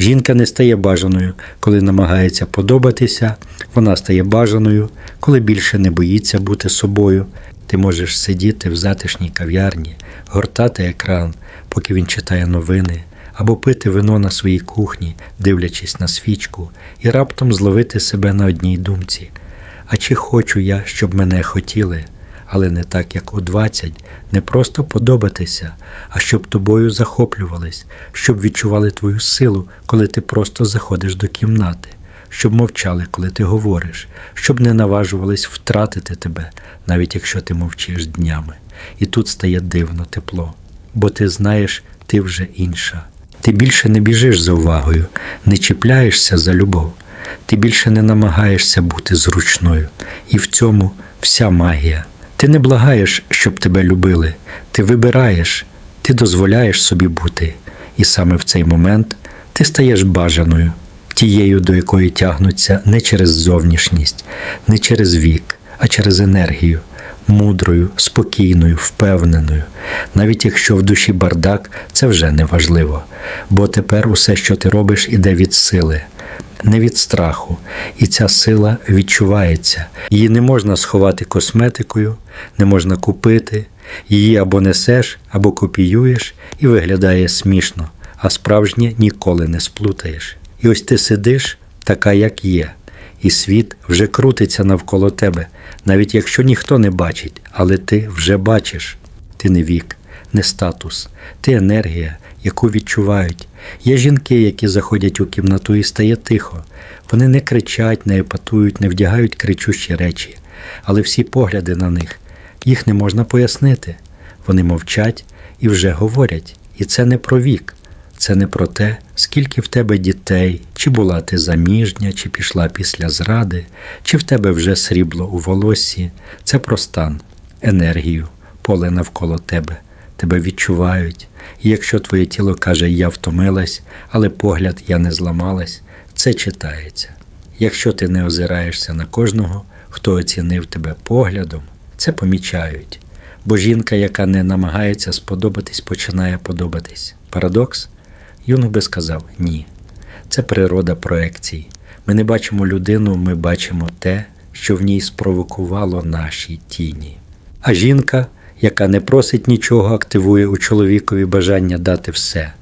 Жінка не стає бажаною, коли намагається подобатися, вона стає бажаною, коли більше не боїться бути собою. Ти можеш сидіти в затишній кав'ярні, гортати екран, поки він читає новини, або пити вино на своїй кухні, дивлячись на свічку, і раптом зловити себе на одній думці. А чи хочу я, щоб мене хотіли? Але не так, як у 20, не просто подобатися, а щоб тобою захоплювались, щоб відчували твою силу, коли ти просто заходиш до кімнати, щоб мовчали, коли ти говориш, щоб не наважувались втратити тебе, навіть якщо ти мовчиш днями. І тут стає дивно тепло, бо ти знаєш, ти вже інша. Ти більше не біжиш за увагою, не чіпляєшся за любов. Ти більше не намагаєшся бути зручною, і в цьому вся магія. Ти не благаєш, щоб тебе любили, ти вибираєш, ти дозволяєш собі бути, і саме в цей момент ти стаєш бажаною, тією, до якої тягнуться не через зовнішність, не через вік, а через енергію, мудрою, спокійною, впевненою. Навіть якщо в душі бардак, це вже не важливо, бо тепер усе, що ти робиш, іде від сили не від страху, і ця сила відчувається. Її не можна сховати косметикою, не можна купити. Її або несеш, або копіюєш, і виглядає смішно, а справжнє ніколи не сплутаєш. І ось ти сидиш, така, як є, і світ вже крутиться навколо тебе, навіть якщо ніхто не бачить, але ти вже бачиш. Ти не вік, не статус, ти енергія, яку відчувають. Є жінки, які заходять у кімнату і стає тихо. Вони не кричать, не епатують, не вдягають кричущі речі, але всі погляди на них їх не можна пояснити. Вони мовчать і вже говорять. І це не про вік, це не про те, скільки в тебе дітей, чи була ти заміжня, чи пішла після зради, чи в тебе вже срібло у волоссі. Це про стан, енергію, поле навколо тебе. Тебе відчувають, якщо твоє тіло каже Я втомилась, але погляд я не зламалась, це читається. Якщо ти не озираєшся на кожного, хто оцінив тебе поглядом, це помічають. Бо жінка, яка не намагається сподобатись, починає подобатись. Парадокс? Юнг би сказав ні. Це природа проекцій. Ми не бачимо людину, ми бачимо те, що в ній спровокувало наші тіні. А жінка яка не просить нічого, активує у чоловікові бажання дати все,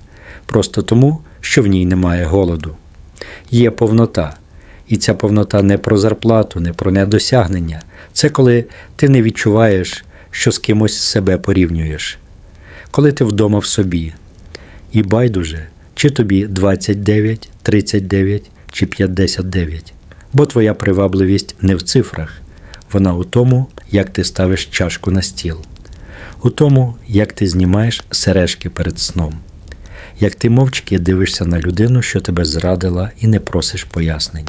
просто тому, що в ній немає голоду. Є повнота, і ця повнота не про зарплату, не про недосягнення. Це коли ти не відчуваєш, що з кимось себе порівнюєш, коли ти вдома в собі. І байдуже, чи тобі 29, 39 чи 59, бо твоя привабливість не в цифрах, вона у тому, як ти ставиш чашку на стіл у тому, як ти знімаєш сережки перед сном, як ти мовчки дивишся на людину, що тебе зрадила, і не просиш пояснень.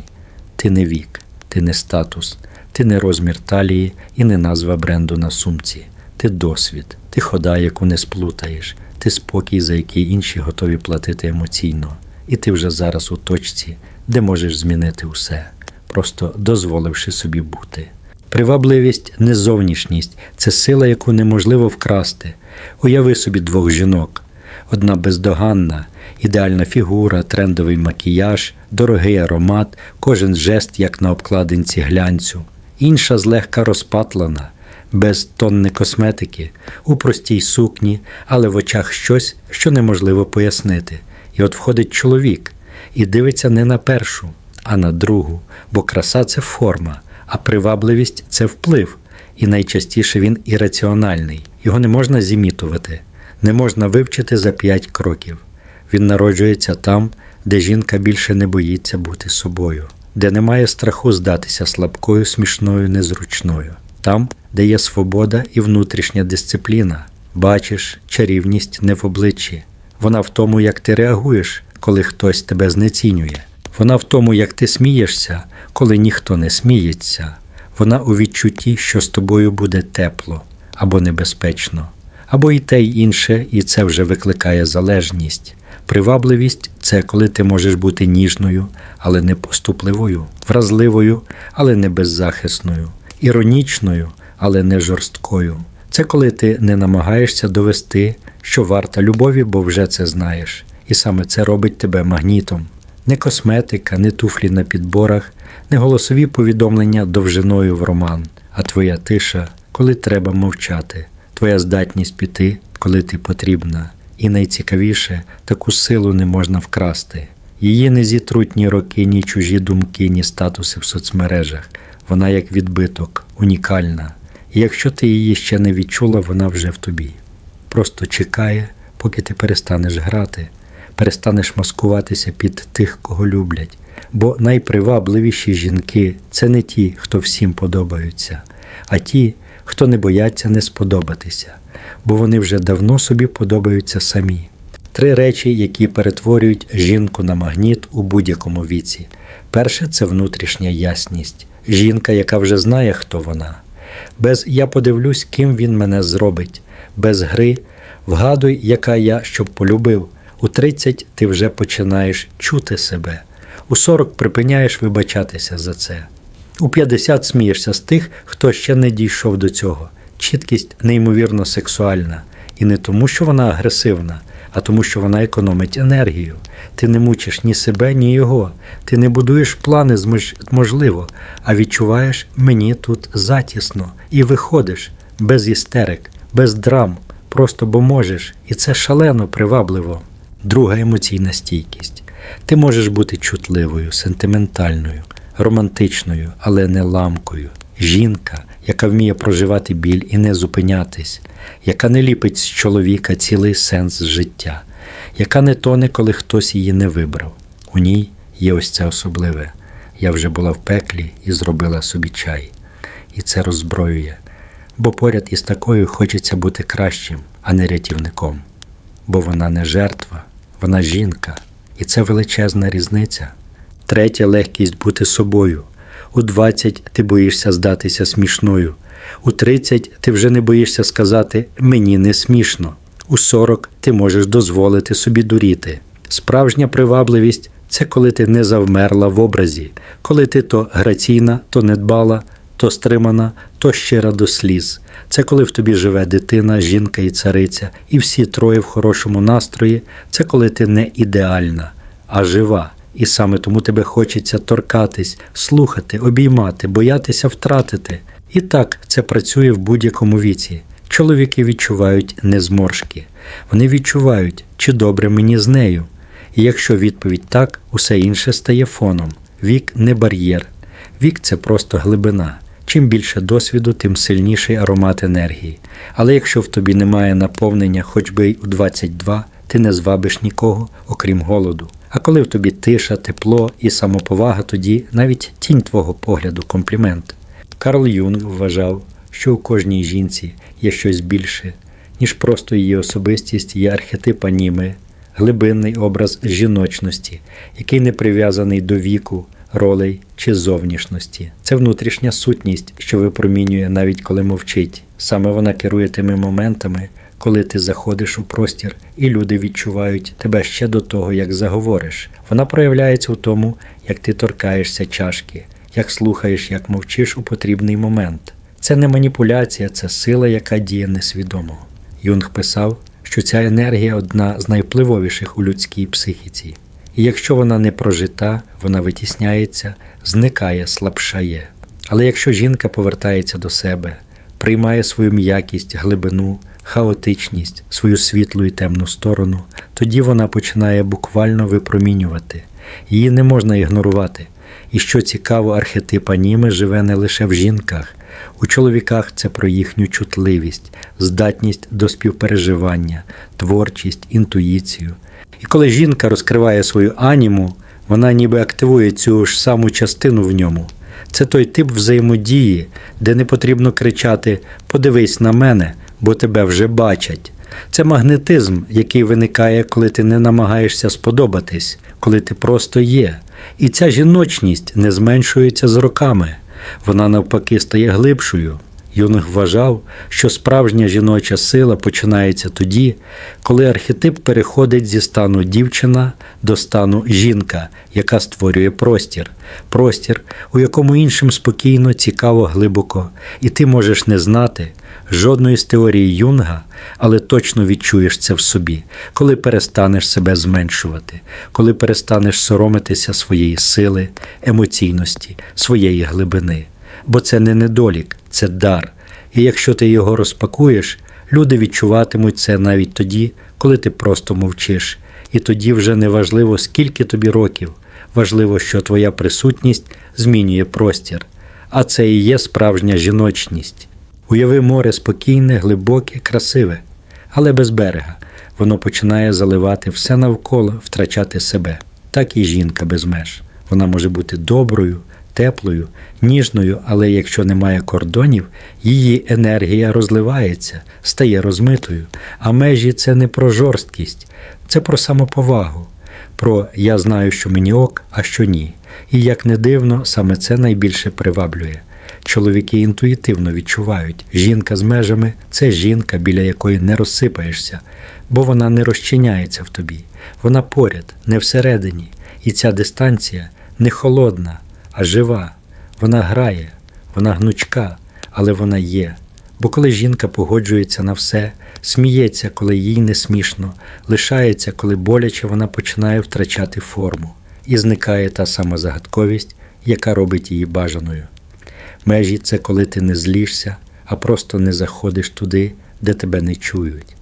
Ти не вік, ти не статус, ти не розмір талії і не назва бренду на сумці, ти досвід, ти хода, яку не сплутаєш, ти спокій, за який інші готові платити емоційно, і ти вже зараз у точці, де можеш змінити усе, просто дозволивши собі бути. Привабливість не зовнішність, це сила, яку неможливо вкрасти. Уяви собі двох жінок: одна бездоганна, ідеальна фігура, трендовий макіяж, дорогий аромат, кожен жест, як на обкладинці глянцю, інша злегка розпатлана, без тонни косметики, у простій сукні, але в очах щось, що неможливо пояснити. І от входить чоловік і дивиться не на першу, а на другу, бо краса це форма а привабливість це вплив, і найчастіше він ірраціональний. Його не можна зімітувати, не можна вивчити за п'ять кроків. Він народжується там, де жінка більше не боїться бути собою, де немає страху здатися слабкою, смішною, незручною, там, де є свобода і внутрішня дисципліна. Бачиш, чарівність не в обличчі. Вона в тому, як ти реагуєш, коли хтось тебе знецінює. Вона в тому, як ти смієшся, коли ніхто не сміється. Вона у відчутті, що з тобою буде тепло або небезпечно, або і те й інше, і це вже викликає залежність. Привабливість це коли ти можеш бути ніжною, але не поступливою, вразливою, але не беззахисною, іронічною, але не жорсткою. Це коли ти не намагаєшся довести, що варта любові, бо вже це знаєш, і саме це робить тебе магнітом. Не косметика, не туфлі на підборах, не голосові повідомлення довжиною в роман, а твоя тиша, коли треба мовчати, твоя здатність піти, коли ти потрібна. І найцікавіше, таку силу не можна вкрасти. Її не зітруть ні роки, ні чужі думки, ні статуси в соцмережах. Вона як відбиток, унікальна. І якщо ти її ще не відчула, вона вже в тобі. Просто чекає, поки ти перестанеш грати, перестанеш маскуватися під тих, кого люблять. Бо найпривабливіші жінки це не ті, хто всім подобаються, а ті, хто не бояться не сподобатися, бо вони вже давно собі подобаються самі. Три речі, які перетворюють жінку на магніт у будь-якому віці. Перше це внутрішня ясність. Жінка, яка вже знає, хто вона. Без я подивлюсь, ким він мене зробить. Без гри вгадуй, яка я, щоб полюбив. У 30 ти вже починаєш чути себе. У 40 припиняєш вибачатися за це. У 50 смієшся з тих, хто ще не дійшов до цього. Чіткість неймовірно сексуальна. І не тому, що вона агресивна, а тому, що вона економить енергію. Ти не мучиш ні себе, ні його. Ти не будуєш плани можливо, а відчуваєш мені тут затісно і виходиш без істерик, без драм, просто бо можеш, і це шалено привабливо. Друга емоційна стійкість. Ти можеш бути чутливою, сентиментальною, романтичною, але не ламкою. Жінка, яка вміє проживати біль і не зупинятись, яка не ліпить з чоловіка цілий сенс життя, яка не тоне, коли хтось її не вибрав. У ній є ось це особливе. Я вже була в пеклі і зробила собі чай. І це роззброює. Бо поряд із такою хочеться бути кращим, а не рятівником. Бо вона не жертва, вона жінка, і це величезна різниця. Третя легкість бути собою. У 20 ти боїшся здатися смішною. У 30 ти вже не боїшся сказати мені не смішно. У 40 ти можеш дозволити собі дуріти. Справжня привабливість це коли ти не завмерла в образі, коли ти то граційна, то недбала, то стримана, то щира до сліз. Це коли в тобі живе дитина, жінка і цариця, і всі троє в хорошому настрої. Це коли ти не ідеальна, а жива. І саме тому тебе хочеться торкатись, слухати, обіймати, боятися втратити. І так це працює в будь-якому віці. Чоловіки відчувають не зморшки. Вони відчувають, чи добре мені з нею. І якщо відповідь так, усе інше стає фоном. Вік не бар'єр. Вік це просто глибина. Чим більше досвіду, тим сильніший аромат енергії. Але якщо в тобі немає наповнення, хоч би й у 22, ти не звабиш нікого, окрім голоду. А коли в тобі тиша, тепло і самоповага, тоді навіть тінь твого погляду комплімент. Карл Юнг вважав, що у кожній жінці є щось більше, ніж просто її особистість є архетип аніми, глибинний образ жіночності, який не прив'язаний до віку, ролей чи зовнішності. Це внутрішня сутність, що випромінює навіть коли мовчить. Саме вона керує тими моментами, коли ти заходиш у простір, і люди відчувають тебе ще до того, як заговориш. Вона проявляється у тому, як ти торкаєшся чашки, як слухаєш, як мовчиш у потрібний момент. Це не маніпуляція, це сила, яка діє несвідомо. Юнг писав, що ця енергія одна з найвпливовіших у людській психіці. І якщо вона не прожита, вона витісняється, зникає, слабшає. Але якщо жінка повертається до себе, приймає свою м'якість, глибину, хаотичність, свою світлу і темну сторону, тоді вона починає буквально випромінювати. Її не можна ігнорувати. І що цікаво, архетип аніми живе не лише в жінках. У чоловіках це про їхню чутливість, здатність до співпереживання, творчість, інтуїцію. І коли жінка розкриває свою аніму, вона ніби активує цю ж саму частину в ньому. Це той тип взаємодії, де не потрібно кричати Подивись на мене, бо тебе вже бачать. Це магнетизм, який виникає, коли ти не намагаєшся сподобатись, коли ти просто є. І ця жіночність не зменшується з роками, вона навпаки стає глибшою. Юнг вважав, що справжня жіноча сила починається тоді, коли архетип переходить зі стану дівчина до стану жінка, яка створює простір, простір, у якому іншим спокійно, цікаво, глибоко, і ти можеш не знати жодної з теорії Юнга, але точно відчуєш це в собі, коли перестанеш себе зменшувати, коли перестанеш соромитися своєї сили, емоційності, своєї глибини. Бо це не недолік, це дар. І якщо ти його розпакуєш, люди відчуватимуть це навіть тоді, коли ти просто мовчиш. І тоді вже не важливо, скільки тобі років, важливо, що твоя присутність змінює простір. А це і є справжня жіночність. Уяви море спокійне, глибоке, красиве, але без берега. Воно починає заливати все навколо, втрачати себе. Так і жінка без меж. Вона може бути доброю, теплою, ніжною, але якщо немає кордонів, її енергія розливається, стає розмитою. А межі це не про жорсткість, це про самоповагу, про я знаю, що мені ок, а що ні. І як не дивно, саме це найбільше приваблює. Чоловіки інтуїтивно відчувають, жінка з межами це жінка, біля якої не розсипаєшся, бо вона не розчиняється в тобі, вона поряд, не всередині, і ця дистанція не холодна, а жива. Вона грає, вона гнучка, але вона є. Бо коли жінка погоджується на все, сміється, коли їй не смішно, лишається, коли боляче вона починає втрачати форму, і зникає та сама загадковість, яка робить її бажаною. Межі це коли ти не злішся, а просто не заходиш туди, де тебе не чують.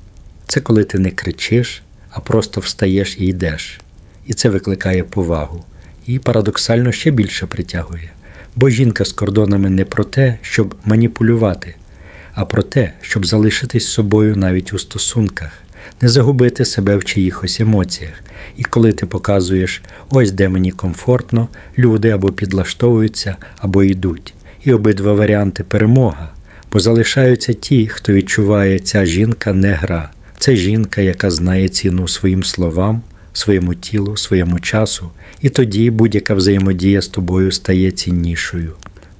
Це коли ти не кричиш, а просто встаєш і йдеш. І це викликає повагу. І парадоксально ще більше притягує. Бо жінка з кордонами не про те, щоб маніпулювати, а про те, щоб залишитись собою навіть у стосунках, не загубити себе в чиїхось емоціях. І коли ти показуєш, ось де мені комфортно, люди або підлаштовуються, або йдуть. І обидва варіанти перемога, бо залишаються ті, хто відчуває, ця жінка не гра. Це жінка, яка знає ціну своїм словам, своєму тілу, своєму часу, і тоді будь-яка взаємодія з тобою стає ціннішою.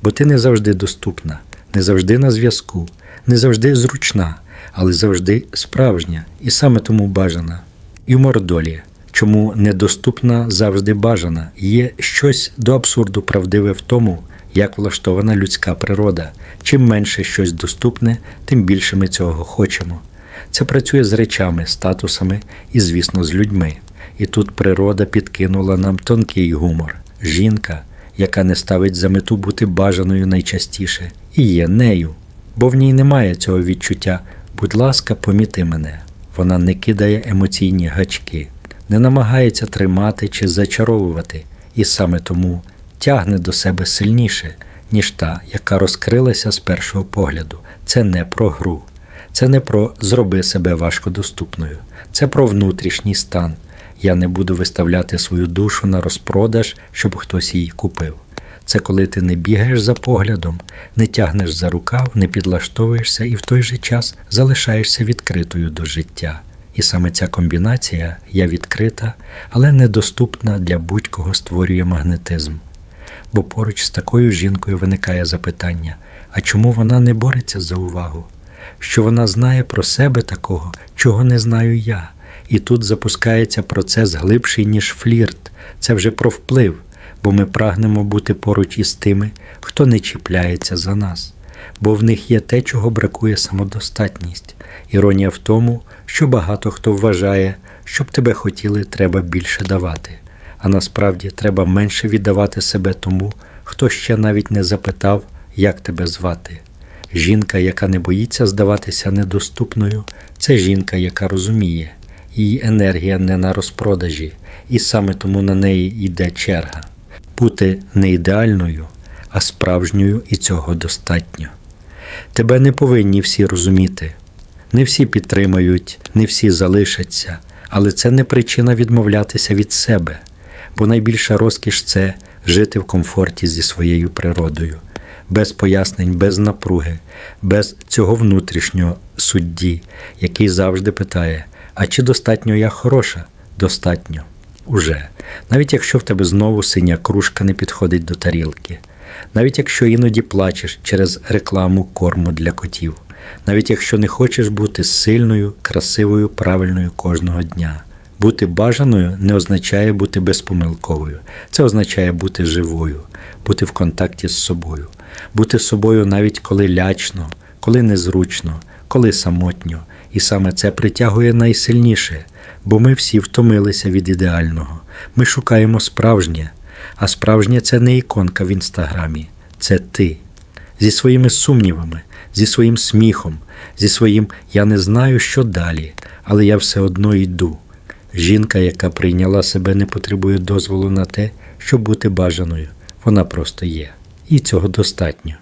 Бо ти не завжди доступна, не завжди на зв'язку, не завжди зручна, але завжди справжня і саме тому бажана. Юмор долі, чому недоступна завжди бажана, є щось до абсурду правдиве в тому, як влаштована людська природа. Чим менше щось доступне, тим більше ми цього хочемо. Це працює з речами, статусами і, звісно, з людьми. І тут природа підкинула нам тонкий гумор. Жінка, яка не ставить за мету бути бажаною найчастіше, і є нею, бо в ній немає цього відчуття. Будь ласка, поміти мене. Вона не кидає емоційні гачки, не намагається тримати чи зачаровувати, і саме тому тягне до себе сильніше, ніж та, яка розкрилася з першого погляду. Це не про гру, це не про зроби себе важкодоступною, це про внутрішній стан. Я не буду виставляти свою душу на розпродаж, щоб хтось її купив. Це коли ти не бігаєш за поглядом, не тягнеш за рукав, не підлаштовуєшся і в той же час залишаєшся відкритою до життя. І саме ця комбінація я відкрита, але недоступна для будь-кого створює магнетизм. Бо поруч з такою жінкою виникає запитання: а чому вона не бореться за увагу? Що вона знає про себе такого, чого не знаю я. І тут запускається процес глибший, ніж флірт. Це вже про вплив, бо ми прагнемо бути поруч із тими, хто не чіпляється за нас, бо в них є те, чого бракує самодостатність. Іронія в тому, що багато хто вважає, щоб тебе хотіли, треба більше давати. А насправді треба менше віддавати себе тому, хто ще навіть не запитав, як тебе звати. Жінка, яка не боїться здаватися недоступною, це жінка, яка розуміє, її енергія не на розпродажі, і саме тому на неї йде черга. Бути не ідеальною, а справжньою і цього достатньо. Тебе не повинні всі розуміти, не всі підтримають, не всі залишаться, але це не причина відмовлятися від себе, бо найбільша розкіш це жити в комфорті зі своєю природою, без пояснень, без напруги, без цього внутрішнього судді, який завжди питає: а чи достатньо я хороша? Достатньо. Уже. Навіть якщо в тебе знову синя кружка не підходить до тарілки. навіть якщо іноді плачеш через рекламу корму для котів, навіть якщо не хочеш бути сильною, красивою, правильною кожного дня. Бути бажаною не означає бути безпомилковою. Це означає бути живою, бути в контакті з собою, бути собою навіть коли лячно, коли незручно, коли самотньо. І саме це притягує найсильніше, бо ми всі втомилися від ідеального. Ми шукаємо справжнє, а справжнє це не іконка в інстаграмі, це ти. Зі своїми сумнівами, зі своїм сміхом, зі своїм я не знаю, що далі, але я все одно йду. Жінка, яка прийняла себе, не потребує дозволу на те, щоб бути бажаною. Вона просто є. І цього достатньо.